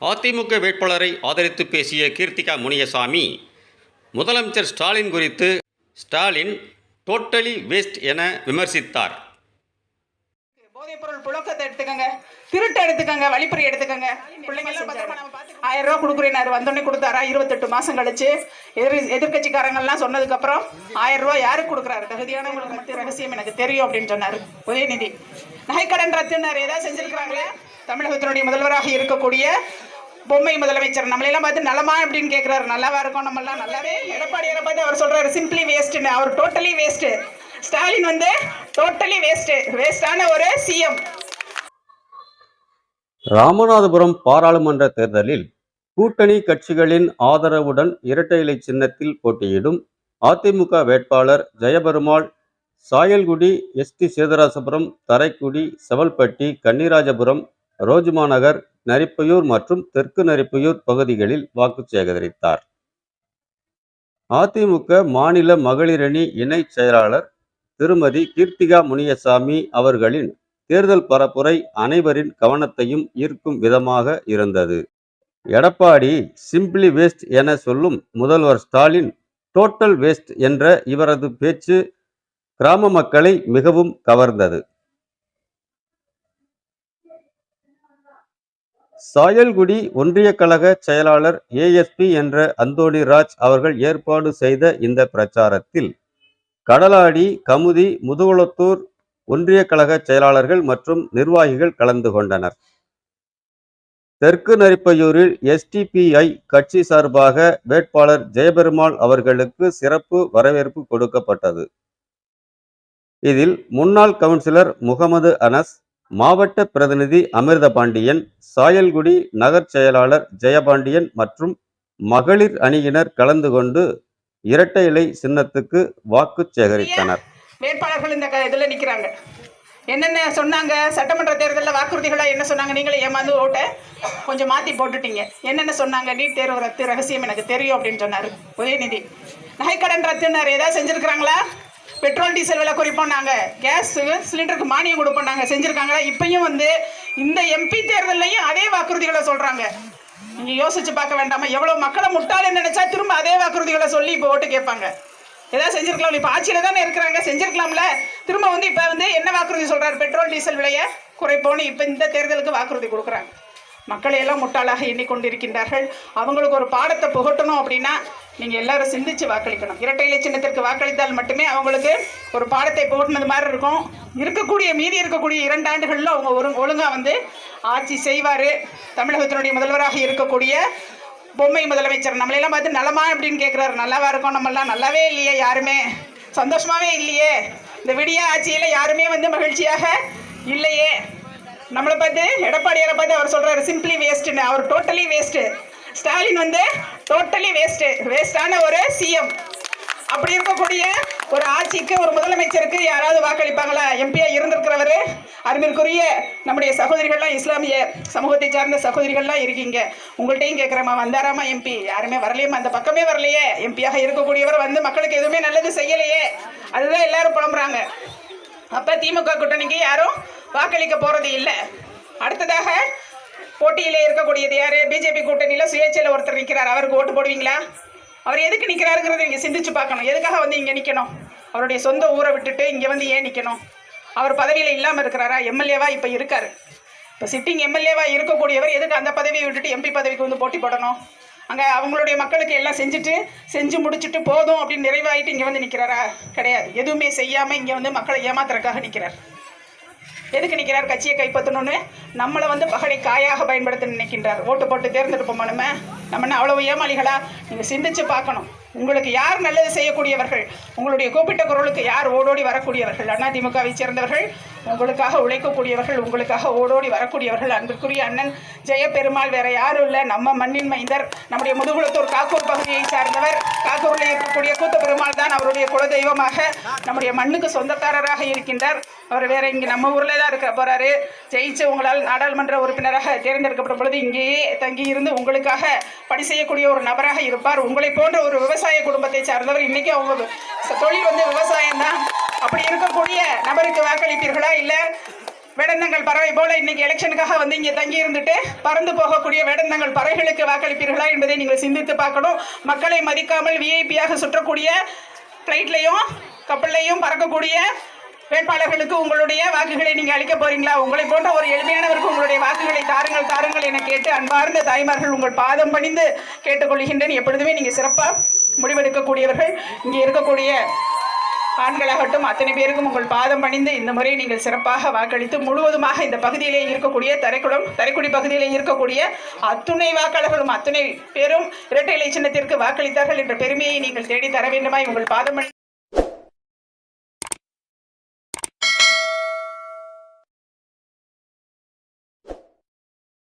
அதிமுக வேட்பாளரை ஆதரித்து பேசிய கீர்த்திகா முனியசாமி முதலமைச்சர் ஸ்டாலின் குறித்து ஸ்டாலின் டோட்டலி வேஸ்ட் என விமர்சித்தார். போதைப் பொருள் புழக்கத்தை எடுத்துக்கங்க திருட்டு எடுத்துக்கங்க வழிப்பறி எடுத்துக்கங்க. பிள்ளைங்க எல்லாம் பத்திரமா ஆயிரம் ரூபா கொடுக்குறேன் வந்தோடனே கொடுத்தாரா? இருபத்தெட்டு மாசம் கழிச்சு. எதிர் எதிர்கட்சிக்காரங்கள்லாம் சொன்னதுக்கு அப்புறம் ஆயிரம் ரூபா யாருக்கு கொடுக்குறாரு? தகுதியானவங்களுக்கு மட்டும் ரகசியம் எனக்கு தெரியும் அப்படின்னு சொன்னாரு. உதயநிதி. நகைக்கடன் ரத்துனாரு ஏதாவது செஞ்சிருக்கிறாங்களே? தமிழகத்தினுடைய முதல்வராக இருக்கக்கூடிய பொம்மை முதலமைச்சர். எல்லாம் பார்த்து நலமா அப்படின்னு கேட்குறாரு நல்லாவா இருக்கும் நம்ம எல்லாம் நல்லாவே எடப்பாடியாரை பார்த்து அவர் சொல்றாரு சிம்பிளி வேஸ்ட்னு அவர் டோட்டலி வேஸ்ட் ஸ்டாலின் வந்து டோட்டலி வேஸ்ட் வேஸ்டான ஒரு சிஎம் ராமநாதபுரம் பாராளுமன்ற தேர்தலில் கூட்டணி கட்சிகளின் ஆதரவுடன் இரட்டை இலை சின்னத்தில் போட்டியிடும் அதிமுக வேட்பாளர் ஜெயபெருமாள் சாயல்குடி எஸ்டி சேதராசபுரம் தரைக்குடி செவல்பட்டி கன்னிராஜபுரம் ரோஜ்மா நகர் நரிப்பையூர் மற்றும் தெற்கு நரிப்பையூர் பகுதிகளில் வாக்கு சேகரித்தார். அதிமுக மாநில மகளிரணி இணை செயலாளர் திருமதி கீர்த்திகா முனியசாமி அவர்களின் தேர்தல் பரப்புரை அனைவரின் கவனத்தையும் ஈர்க்கும் விதமாக இருந்தது. எடப்பாடி சிம்பிளி வேஸ்ட் என சொல்லும் முதல்வர் ஸ்டாலின் டோட்டல் வேஸ்ட் என்ற இவரது பேச்சு கிராம மக்களை மிகவும் கவர்ந்தது. சாயல்குடி ஒன்றிய கழக செயலாளர் ஏஎஸ்பி என்ற அந்தோணி ராஜ் அவர்கள் ஏற்பாடு செய்த இந்த பிரச்சாரத்தில் கடலாடி கமுதி முதுகுளத்தூர் ஒன்றிய கழக செயலாளர்கள் மற்றும் நிர்வாகிகள் கலந்து கொண்டனர். தெற்கு நரிப்பையூரில் எஸ்டிபிஐ கட்சி சார்பாக வேட்பாளர் ஜெயபெருமாள் அவர்களுக்கு சிறப்பு வரவேற்பு கொடுக்கப்பட்டது. இதில் முன்னாள் கவுன்சிலர் முகமது அனஸ் மாவட்ட பிரதிநிதி அமிர்த பாண்டியன் சாயல்குடி நகர் செயலாளர் ஜெயபாண்டியன் மற்றும் மகளிர் அணியினர் கலந்து கொண்டு இரட்டை இலை சின்னத்துக்கு வாக்கு சேகரித்தனர். வேட்பாளர்கள் இந்த க- நிற்கிறாங்க. என்னென்ன சொன்னாங்க? சட்டமன்ற தேர்தலில் வாக்குறுதிகளாக என்ன சொன்னாங்க? நீங்களே ஏமாந்து ஓட்டை கொஞ்சம் மாற்றி போட்டுட்டீங்க. என்னென்ன சொன்னாங்க? நீட் தேர்வு ரத்து ரகசியம் எனக்கு தெரியும் அப்படின்னு சொன்னார். உதயநிதி. நகைக்கடன் ரத்துனார் ஏதாவது செஞ்சுருக்கிறாங்களா? பெட்ரோல் டீசல் விலை குறைப்போம் நாங்கள் கேஸ் சிலிண்டருக்கு மானியம் கொடுப்போம் நாங்கள் செஞ்சுருக்காங்களா? இப்பயும் வந்து இந்த எம்பி தேர்தல்லையும் அதே வாக்குறுதிகளை சொல்கிறாங்க நீங்கள் யோசிச்சு பார்க்க வேண்டாமா? எவ்வளோ மக்களை முட்டாளன்னு நினச்சா திரும்ப அதே வாக்குறுதிகளை சொல்லி இப்போ ஓட்டு கேட்பாங்க. ஏதாவது செஞ்சுருக்கலாம். இப்போ ஆட்சியில் தானே இருக்கிறாங்க. செஞ்சிருக்கலாம்ல. திரும்ப வந்து இப்போ வந்து என்ன வாக்குறுதி சொல்கிறார் பெட்ரோல் டீசல் விலையை குறைப்போன்னு இப்போ இந்த தேர்தலுக்கு வாக்குறுதி கொடுக்குறாங்க. மக்களை எல்லாம் முட்டாளாக எண்ணிக்கொண்டிருக்கின்றார்கள். அவங்களுக்கு ஒரு பாடத்தை புகட்டணும் அப்படின்னா நீங்கள் எல்லாரும் சிந்திச்சு வாக்களிக்கணும். இரட்டை இலை சின்னத்திற்கு வாக்களித்தால் மட்டுமே அவங்களுக்கு ஒரு பாடத்தை புகட்டினது மாதிரி இருக்கும். இருக்கக்கூடிய மீதி இருக்கக்கூடிய இரண்டு ஆண்டுகளில் அவங்க ஒரு ஒழுங்காக வந்து ஆட்சி செய்வார். தமிழகத்தினுடைய முதல்வராக இருக்கக்கூடிய பொம்மை முதலமைச்சர். நம்மளையெல்லாம் பார்த்து நலமா அப்படின்னு கேட்குறாரு நல்லாவா இருக்கோம் நம்மளாம் நல்லாவே இல்லையே யாருமே. சந்தோஷமாகவே இல்லையே. இந்த விடிய ஆட்சியில் யாருமே வந்து மகிழ்ச்சியாக இல்லையே. நம்மளை பார்த்து எடப்பாடியாரை பார்த்து அவர் சொல்கிறாரு சிம்பிளி வேஸ்ட்டுன்னு அவர் டோட்டலி வேஸ்ட்டு ஸ்டாலின் வந்து டோட்டலி வேஸ்ட்டு வேஸ்டான ஒரு சிஎம் அப்படி இருக்கக்கூடிய ஒரு ஆட்சிக்கு ஒரு முதலமைச்சருக்கு யாராவது வாக்களிப்பாங்களா? எம்பியா இருந்திருக்கிறவர் அருமைக்குரிய நம்முடைய சகோதரிகள்லாம் இஸ்லாமிய சமூகத்தை சார்ந்த சகோதரிகள்லாம் இருக்கீங்க. உங்கள்கிட்டையும் கேட்குறமா வந்தாராமா எம்பி யாருமே வரலையேம்மா அந்த பக்கமே வரலையே. எம்பியாக இருக்கக்கூடியவர் வந்து மக்களுக்கு எதுவுமே நல்லது செய்யலையே. அதுதான் எல்லாரும் புலம்புறாங்க. அப்போ திமுக கூட்டணிக்கு யாரும் வாக்களிக்க போகிறது இல்லை. அடுத்ததாக போட்டியிலே இருக்கக்கூடியது யார்? பிஜேபி கூட்டணியில் சுயேட்சையில் ஒருத்தர் நிற்கிறார் அவருக்கு ஓட்டு போடுவீங்களா? அவர் எதுக்கு நிற்கிறாருங்கிறத நீங்கள் சிந்திச்சு பார்க்கணும். எதுக்காக வந்து இங்கே நிற்கணும் அவருடைய சொந்த ஊரை விட்டுட்டு இங்கே வந்து ஏன் நிற்கணும் அவர் பதவியில் இல்லாமல் இருக்கிறாரா? எம்எல்ஏவா இப்போ இருக்கார். இப்போ சிட்டிங் எம்எல்ஏவா இருக்கக்கூடியவர் எதுக்கு அந்த பதவியை விட்டுட்டு எம்பி பதவிக்கு வந்து போட்டி போடணும்? அங்கே அவங்களுடைய மக்களுக்கு எல்லாம் செஞ்சுட்டு செஞ்சு முடிச்சுட்டு போதும் அப்படின்னு நிறைவாயிட்டு இங்கே வந்து நிற்கிறாரா கிடையாது. எதுவுமே செய்யாமல் இங்கே வந்து மக்களை ஏமாத்துறதுக்காக நிற்கிறார் எதுக்கு நிற்கிறார் கட்சியை கைப்பற்றணும்னு நம்மளை வந்து பகடை காயாக பயன்படுத்த நினைக்கின்றார். ஓட்டு போட்டு தேர்ந்தெடுப்போம் நம்ம? நம்ம என்ன அவ்வளவு ஏமாளிகளா? நீங்கள் சிந்திச்சு பார்க்கணும். உங்களுக்கு யார் நல்லது செய்யக்கூடியவர்கள்? உங்களுடைய கூப்பிட்ட குரலுக்கு யார் ஓடோடி வரக்கூடியவர்கள்? அதிமுகவை சேர்ந்தவர்கள் உங்களுக்காக உழைக்கக்கூடியவர்கள் உங்களுக்காக ஓடோடி வரக்கூடியவர்கள் அன்பிற்குரிய அண்ணன் ஜெயபெருமாள் வேற யாரும் இல்லை. நம்ம மண்ணின் மைந்தர் நம்முடைய முதுகுளத்தூர் காக்கூர் பகுதியை சார்ந்தவர் காக்கூரில் இருக்கக்கூடிய கூத்த பெருமாள் தான் அவருடைய குலதெய்வமாக நம்முடைய மண்ணுக்கு சொந்தக்காரராக இருக்கின்றார். அவர் வேற இங்கே நம்ம ஊரில் தான் இருக்க போறாரு. ஜெயிச்சு உங்களால் நாடாளுமன்ற உறுப்பினராக தேர்ந்தெடுக்கப்படும் பொழுது இங்கேயே தங்கி இருந்து உங்களுக்காக பணி செய்யக்கூடிய ஒரு நபராக இருப்பார். உங்களை போன்ற ஒரு விவசாய குடும்பத்தை சார்ந்தவர் இன்னைக்கு அவங்க தொழில் வந்து விவசாயம் தான் அப்படி இருக்கக்கூடிய நபருக்கு வாக்களிப்பீர்களா? இல்லை வேடந்தங்கள் பறவை போல இன்னைக்கு எலெக்ஷனுக்காக வந்து இங்கே தங்கி இருந்துட்டு பறந்து போகக்கூடிய வேடந்தங்கள் பறவைகளுக்கு வாக்களிப்பீர்களா என்பதை நீங்கள் சிந்தித்து பார்க்கணும். மக்களை மதிக்காமல் விஐபியாக சுற்றக்கூடிய ஃப்ளைட்லையும் கப்பல்லையும் பறக்கக்கூடிய வேட்பாளர்களுக்கு உங்களுடைய வாக்குகளை நீங்க அளிக்க போறீங்களா? உங்களை போன்ற ஒரு எளிமையானவருக்கு உங்களுடைய வாக்குகளை தாருங்கள் தாருங்கள் என கேட்டு அன்பார்ந்த தாய்மார்கள் உங்கள் பாதம் பணிந்து கேட்டுக்கொள்கின்றேன் எப்பொழுதுமே நீங்க சிறப்பாக முடிவெடுக்கக்கூடியவர்கள். இங்கே இருக்கக்கூடிய ஆண்களாகட்டும் அத்தனை பேருக்கும் உங்கள் பாதம் பணிந்து இந்த முறை நீங்கள் சிறப்பாக வாக்களித்து முழுவதுமாக இந்த பகுதியிலே இருக்கக்கூடிய தரைக்குடம் தரைக்குடி பகுதியிலே இருக்கக்கூடிய அத்துணை வாக்காளர்களும் அத்துணை பேரும் இரட்டை இலை சின்னத்திற்கு வாக்களித்தார்கள் என்ற பெருமையை நீங்கள் தேடி தர வேண்டுமாய் உங்கள் பாதம் பணி-